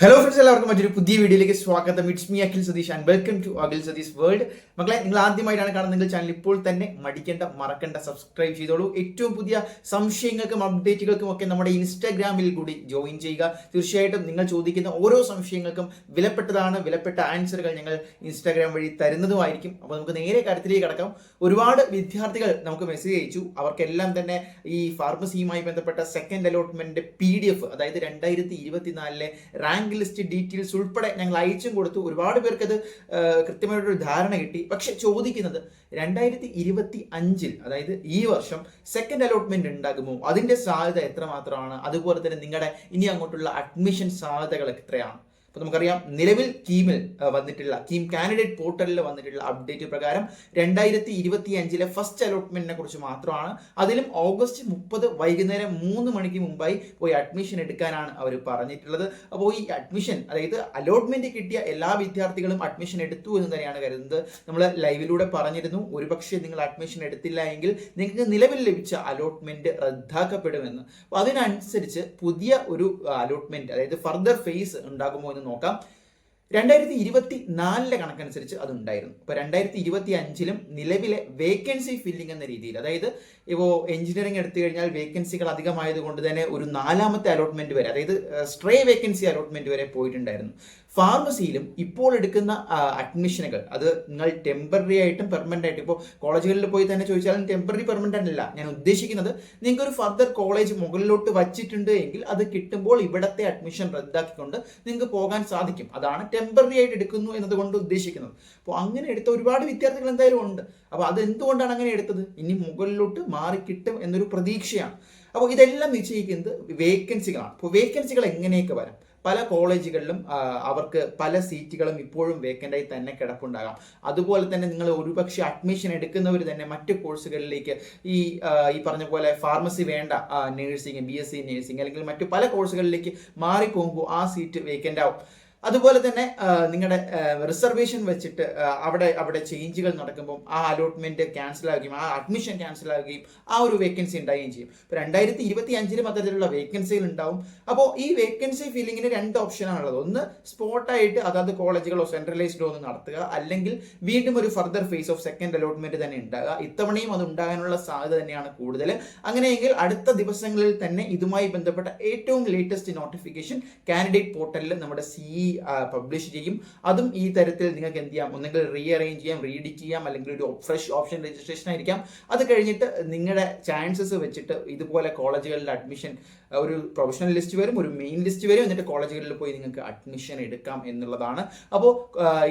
Hello friends എല്ലാവർക്കും മറ്റൊരു പുതിയ വീഡിയോയിലേക്ക് സ്വാഗതം. It's me Akhil Satheesh and welcome to Akhil Satheesh world മക്കളെ നിങ്ങൾ ആദ്യമായിട്ടാണ് കാണുന്നതെങ്കിൽ ചാനൽ ഇപ്പോൾ തന്നെ മടിക്കേണ്ട മറക്കേണ്ട സബ്സ്ക്രൈബ് ചെയ്തോളൂ. ഏറ്റവും പുതിയ സംശയങ്ങൾക്കും അപ്ഡേറ്റുകൾക്കും ഒക്കെ നമ്മുടെ ഇൻസ്റ്റാഗ്രാമിൽ കൂടി ജോയിൻ ചെയ്യുക. തീർച്ചയായിട്ടും നിങ്ങൾ ചോദിക്കുന്ന ഓരോ സംശയങ്ങൾക്കും വിലപ്പെട്ടതാണ് വിലപ്പെട്ട ആൻസറുകൾ ഞങ്ങൾ ഇൻസ്റ്റാഗ്രാം വഴി തരുന്നതുമായിരിക്കും. അപ്പോൾ നമുക്ക് നേരെ കാര്യത്തിലേക്ക് കടക്കാം. ഒരുപാട് വിദ്യാർത്ഥികൾ നമുക്ക് മെസ്സേജ് അയച്ചു. അവർക്കെല്ലാം തന്നെ ഈ ഫാർമസിയുമായി ബന്ധപ്പെട്ട സെക്കൻഡ് അലോട്ട്മെന്റ് പി അതായത് രണ്ടായിരത്തി ഇരുപത്തിനാലിലെ റാങ്ക് ലിസ്റ്റ് ഡീറ്റെയിൽസ് ഉൾപ്പെടെ ഞങ്ങൾ അയച്ചും കൊടുത്തു. ഒരുപാട് പേർക്ക് അത് കൃത്യമായിട്ടൊരു ധാരണ കിട്ടി. പക്ഷെ ചോദിക്കുന്നത് രണ്ടായിരത്തി ഇരുപത്തി അഞ്ചിൽ അതായത് ഈ വർഷം സെക്കൻഡ് അലോട്ട്മെന്റ് ഉണ്ടാകുമോ? അതിന്റെ സാധ്യത എത്രമാത്രമാണ്? അതുപോലെ തന്നെ നിങ്ങളുടെ ഇനി അങ്ങോട്ടുള്ള അഡ്മിഷൻ സാധ്യതകൾ എത്രയാണ്? അപ്പോൾ നമുക്കറിയാം നിലവിൽ കീമിൽ വന്നിട്ടുള്ള കീം കാൻഡിഡേറ്റ് പോർട്ടലിൽ വന്നിട്ടുള്ള അപ്ഡേറ്റ് പ്രകാരം രണ്ടായിരത്തി ഇരുപത്തി അഞ്ചിലെ ഫസ്റ്റ് അലോട്ട്മെന്റിനെ കുറിച്ച് മാത്രമാണ് അതിലും ഓഗസ്റ്റ് മുപ്പത് വൈകുന്നേരം മൂന്ന് മണിക്ക് മുമ്പായി പോയി അഡ്മിഷൻ എടുക്കാനാണ് അവർ പറഞ്ഞിട്ടുള്ളത്. അപ്പോൾ ഈ അഡ്മിഷൻ അതായത് അലോട്ട്മെന്റ് കിട്ടിയ എല്ലാ വിദ്യാർത്ഥികളും അഡ്മിഷൻ എടുത്തു എന്ന് തന്നെയാണ് കരുതുന്നത്. നമ്മൾ ലൈവിലൂടെ പറഞ്ഞിരുന്നു ഒരുപക്ഷെ നിങ്ങൾ അഡ്മിഷൻ എടുത്തില്ല എങ്കിൽ നിങ്ങൾക്ക് നിലവിൽ ലഭിച്ച അലോട്ട്മെന്റ് റദ്ദാക്കപ്പെടുമെന്ന്. അപ്പോൾ അതിനനുസരിച്ച് പുതിയ ഒരു അലോട്ട്മെന്റ് അതായത് ഫർദർ ഫേസ് ഉണ്ടാകുമോ എന്ന് നോക്കാം. രണ്ടായിരത്തി ഇരുപത്തി നാലിലെ കണക്കനുസരിച്ച് അത് ഉണ്ടായിരുന്നു ഇപ്പോൾ രണ്ടായിരത്തി ഇരുപത്തി അഞ്ചിലും നിലവിലെ വേക്കൻസി ഫില്ലിംഗ് എന്ന രീതിയിൽ അതായത് ഇപ്പോൾ എഞ്ചിനീയറിംഗ് എടുത്തു കഴിഞ്ഞാൽ വേക്കൻസികൾ അധികമായതുകൊണ്ട് തന്നെ ഒരു നാലാമത്തെ അലോട്ട്മെന്റ് വരെ അതായത് സ്ട്രേ വേക്കൻസി അലോട്ട്മെന്റ് വരെ പോയിട്ടുണ്ടായിരുന്നു. ഫാർമസിയിലും ഇപ്പോൾ എടുക്കുന്ന അഡ്മിഷനുകൾ. അത് നിങ്ങൾ ടെമ്പററി ആയിട്ടും പെർമനന്റ് ആയിട്ടും. ഇപ്പോൾ കോളേജുകളിൽ പോയി തന്നെ ചോദിച്ചാലും ടെമ്പററി പെർമനന്റ് അല്ല. ഞാൻ ഉദ്ദേശിക്കുന്നത് നിങ്ങൾക്ക് ഒരു ഫർദർ കോളേജ് മുകളിലോട്ട് വച്ചിട്ടുണ്ട് എങ്കിൽ അത് കിട്ടുമ്പോൾ ഇവിടത്തെ അഡ്മിഷൻ റദ്ദാക്കിക്കൊണ്ട് നിങ്ങൾക്ക് പോകാൻ സാധിക്കും. അതാണ് ടെമ്പററി ആയിട്ട് എടുക്കുന്നു എന്നതുകൊണ്ട് ഉദ്ദേശിക്കുന്നത്. അപ്പോൾ അങ്ങനെ എടുത്ത ഒരുപാട് വിദ്യാർത്ഥികൾ എന്തായാലും ഉണ്ട്. അപ്പോൾ അത് എന്തുകൊണ്ടാണ് അങ്ങനെ എടുത്തത്? ഇനി മുകളിലോട്ട് മാറി കിട്ടും എന്നൊരു പ്രതീക്ഷയാണ്. അപ്പോൾ ഇതെല്ലാം നിശ്ചയിക്കുന്നത് വേക്കൻസികളാണ് അപ്പോൾ വേക്കൻസികൾ എങ്ങനെയൊക്കെ വരാം? പല കോളേജുകളിലും അവർക്ക് പല സീറ്റുകളും ഇപ്പോഴും വേക്കന്റായി തന്നെ കിടപ്പുണ്ടാകാം. അതുപോലെ തന്നെ നിങ്ങൾ ഒരുപക്ഷെ അഡ്മിഷൻ എടുക്കുന്നവർ തന്നെ മറ്റ് കോഴ്സുകളിലേക്ക് ഈ ഈ പറഞ്ഞ പോലെ ഫാർമസി വേണ്ട nursing B S C nursing അല്ലെങ്കിൽ മറ്റു പല കോഴ്സുകളിലേക്ക് മാറിപ്പോകുമ്പോൾ ആ സീറ്റ് വേക്കന്റ് ആവും അതുപോലെ തന്നെ നിങ്ങളുടെ റിസർവേഷൻ വെച്ചിട്ട് അവിടെ അവിടെ ചേഞ്ചുകൾ നടക്കുമ്പോൾ ആ അലോട്ട്മെന്റ് ക്യാൻസൽ ആകുകയും ആ അഡ്മിഷൻ ക്യാൻസൽ ആകുകയും ആ ഒരു വേക്കൻസി ഉണ്ടാവുകയും ചെയ്യും. ഇപ്പോൾ രണ്ടായിരത്തി ഇരുപത്തി അഞ്ചിലും അത്തരത്തിലുള്ള വേക്കൻസികൾ ഉണ്ടാവും. അപ്പോൾ ഈ വേക്കൻസി ഫില്ലിങ്ങിന് രണ്ട് ഓപ്ഷനാണുള്ളത് ഒന്ന് സ്പോട്ടായിട്ട് അതായത് കോളേജുകളോ സെൻട്രലൈസ്ഡോ ഒന്ന് നടത്തുക. അല്ലെങ്കിൽ വീണ്ടും ഒരു further phase of second allotment തന്നെ ഉണ്ടാകുക. ഇത്തവണയും അത് ഉണ്ടാകാനുള്ള സാധ്യത തന്നെയാണ് കൂടുതൽ അങ്ങനെയെങ്കിൽ അടുത്ത ദിവസങ്ങളിൽ തന്നെ ഇതുമായി ബന്ധപ്പെട്ട ഏറ്റവും ലേറ്റസ്റ്റ് നോട്ടിഫിക്കേഷൻ കാൻഡിഡേറ്റ് പോർട്ടലിൽ നമ്മുടെ സി പബ്ലിഷ് ചെയ്യും. അതും ഈ തരത്തിൽ നിങ്ങൾക്ക് എന്ത് ചെയ്യാം? ഒന്നെങ്കിൽ റീ അറേഞ്ച് ചെയ്യാം റീഡിറ്റ് ചെയ്യാം അല്ലെങ്കിൽ ഒരു ഫ്രഷ് ഓപ്ഷൻ രജിസ്ട്രേഷൻ ആയിരിക്കാം. അത് കഴിഞ്ഞിട്ട് നിങ്ങളുടെ ചാൻസസ് വെച്ചിട്ട് ഇതുപോലെ കോളേജുകളിൽ അഡ്മിഷൻ ഒരു പ്രൊഫഷണൽ ലിസ്റ്റ് വരും ഒരു മെയിൻ ലിസ്റ്റ് വരും. എന്നിട്ട് കോളേജുകളിൽ പോയി നിങ്ങൾക്ക് അഡ്മിഷൻ എടുക്കാം എന്നുള്ളതാണ്. അപ്പോൾ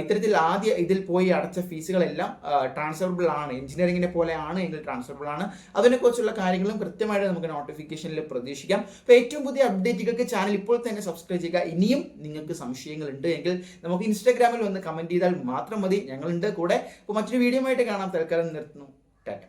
ഇത്തരത്തിൽ ആദ്യ ഇതിൽ പോയി അടച്ച ഫീസുകളെല്ലാം ട്രാൻസ്ഫറബിൾ ആണ്. എഞ്ചിനീയറിംഗിനെ പോലെ ആണ് എങ്കിൽ ട്രാൻസ്ഫറബിൾ ആണ്. അതിനെക്കുറിച്ചുള്ള കാര്യങ്ങളും കൃത്യമായിട്ട് നമുക്ക് നോട്ടിഫിക്കേഷനിൽ പ്രതീക്ഷിക്കാം. അപ്പോൾ ഏറ്റവും പുതിയ അപ്ഡേറ്റുകൾക്ക് ചാനൽ ഇപ്പോൾ തന്നെ സബ്സ്ക്രൈബ് ചെയ്യുക. ഇനിയും നിങ്ങൾക്ക് സംശയങ്ങൾ ഉണ്ട് എങ്കിൽ നമുക്ക് ഇൻസ്റ്റാഗ്രാമിൽ വന്ന് കമന്റ് ചെയ്താൽ മാത്രം മതി. ഞങ്ങളുണ്ട് കൂടെ. അപ്പോൾ മറ്റൊരു വീഡിയോ ആയിട്ട് കാണാം. തൽക്കാലം നിർത്തുന്നു. ടാറ്റ.